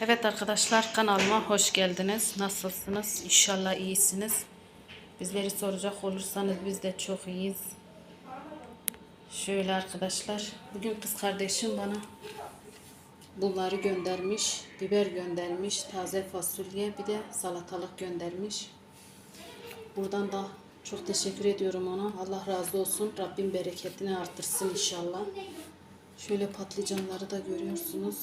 Evet arkadaşlar kanalıma hoş geldiniz. Nasılsınız? İnşallah iyisiniz. Bizleri soracak olursanız biz de çok iyiyiz. Şöyle arkadaşlar. Bugün kız kardeşim bana bunları göndermiş. Biber göndermiş. Taze fasulye bir de salatalık göndermiş. Buradan da çok teşekkür ediyorum ona. Allah razı olsun. Rabbim bereketini artırsın inşallah. Şöyle patlıcanları da görüyorsunuz.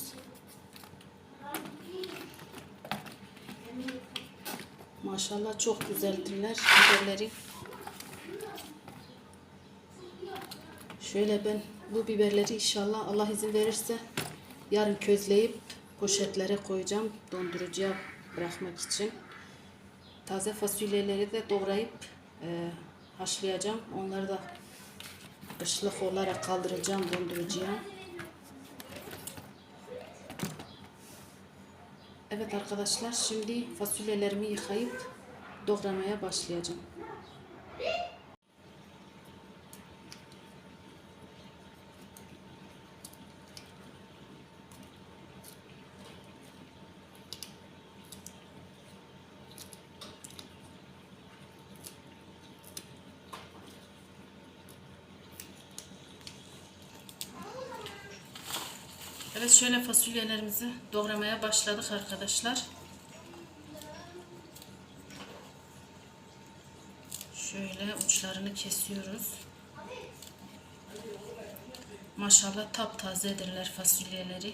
Maşallah çok güzeldirler biberleri. Şöyle ben bu biberleri inşallah Allah izin verirse yarın közleyip poşetlere koyacağım dondurucuya bırakmak için. Taze fasulyeleri de doğrayıp e, haşlayacağım. Onları da kışlık olarak kaldıracağım dondurucuya. Evet arkadaşlar şimdi fasulyelerimi yıkayıp doğramaya başlayacağım. Evet şöyle fasulyelerimizi doğramaya başladık arkadaşlar. Şöyle uçlarını kesiyoruz. Maşallah taptazedirler fasulyeleri.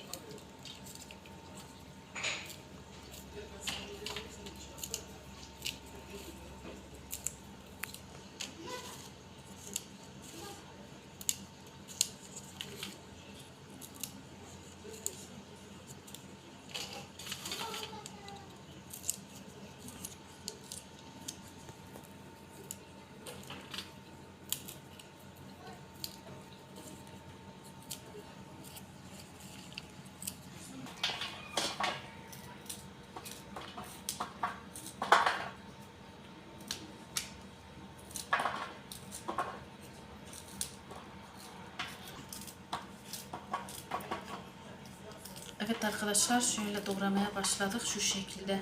Evet arkadaşlar şöyle doğramaya başladık. Şu şekilde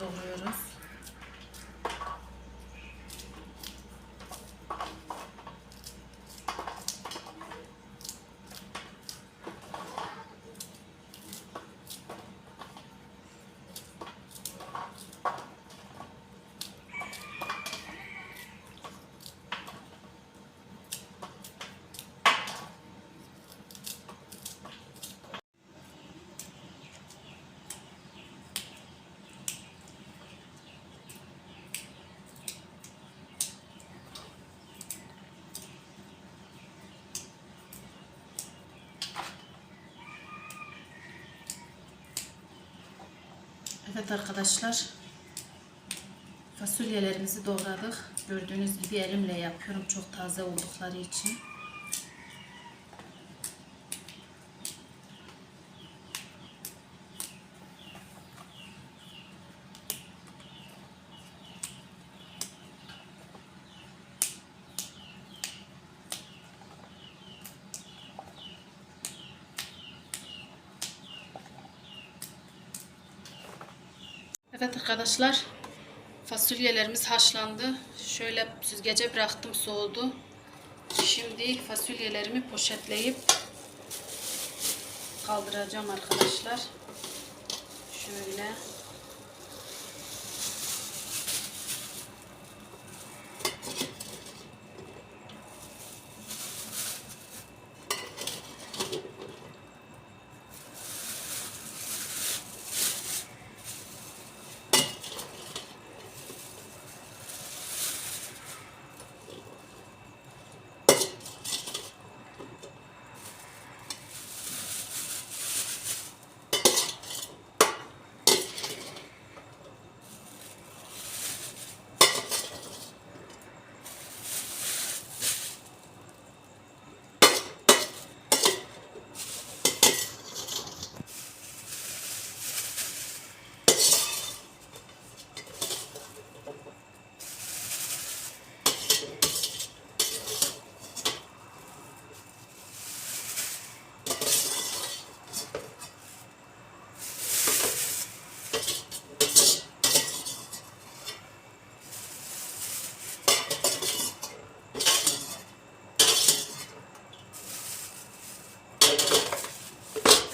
doğruyoruz. Evet arkadaşlar fasulyelerimizi doğradık. Gördüğünüz gibi elimle yapıyorum çok taze oldukları için. Evet arkadaşlar fasulyelerimiz haşlandı. Şöyle süzgece bıraktım soğudu. Şimdi fasulyelerimi poşetleyip kaldıracağım arkadaşlar. Şöyle.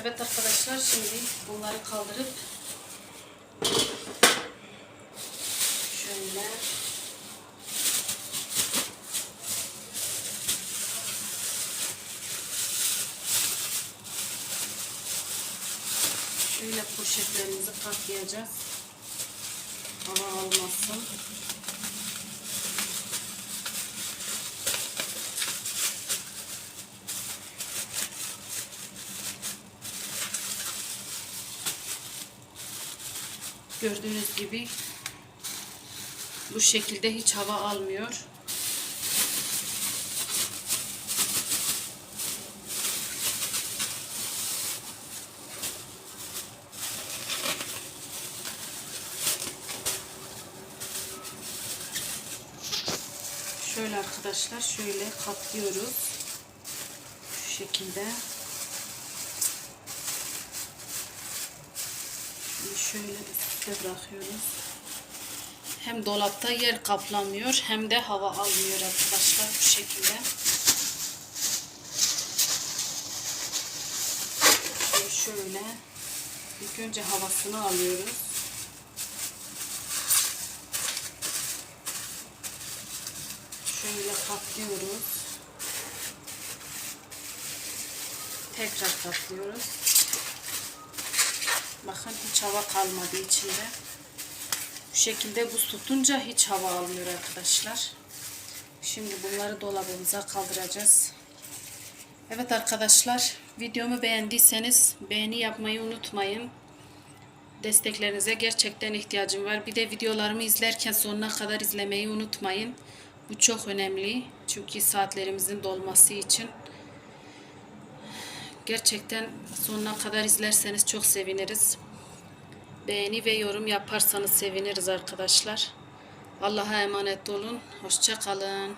Evet arkadaşlar şimdi bunları kaldırıp şöyle şöyle poşetlerimizi katlayacağız. Hava almasın. Gördüğünüz gibi bu şekilde hiç hava almıyor. Şöyle arkadaşlar şöyle katlıyoruz. Şu şekilde. Şöyle üstte bırakıyoruz. Hem dolapta yer kaplamıyor hem de hava almıyor arkadaşlar bu şekilde. Şimdi şöyle ilk önce havasını alıyoruz. Şöyle katlıyoruz. Tekrar katlıyoruz. Bakın hiç hava kalmadı içinde. Bu şekilde buz tutunca hiç hava almıyor arkadaşlar. Şimdi bunları dolabımıza kaldıracağız. Evet arkadaşlar videomu beğendiyseniz beğeni yapmayı unutmayın. Desteklerinize gerçekten ihtiyacım var. Bir de videolarımı izlerken sonuna kadar izlemeyi unutmayın. Bu çok önemli. Çünkü saatlerimizin dolması için. Gerçekten sonuna kadar izlerseniz çok seviniriz. Beğeni ve yorum yaparsanız seviniriz arkadaşlar. Allah'a emanet olun. Hoşça kalın.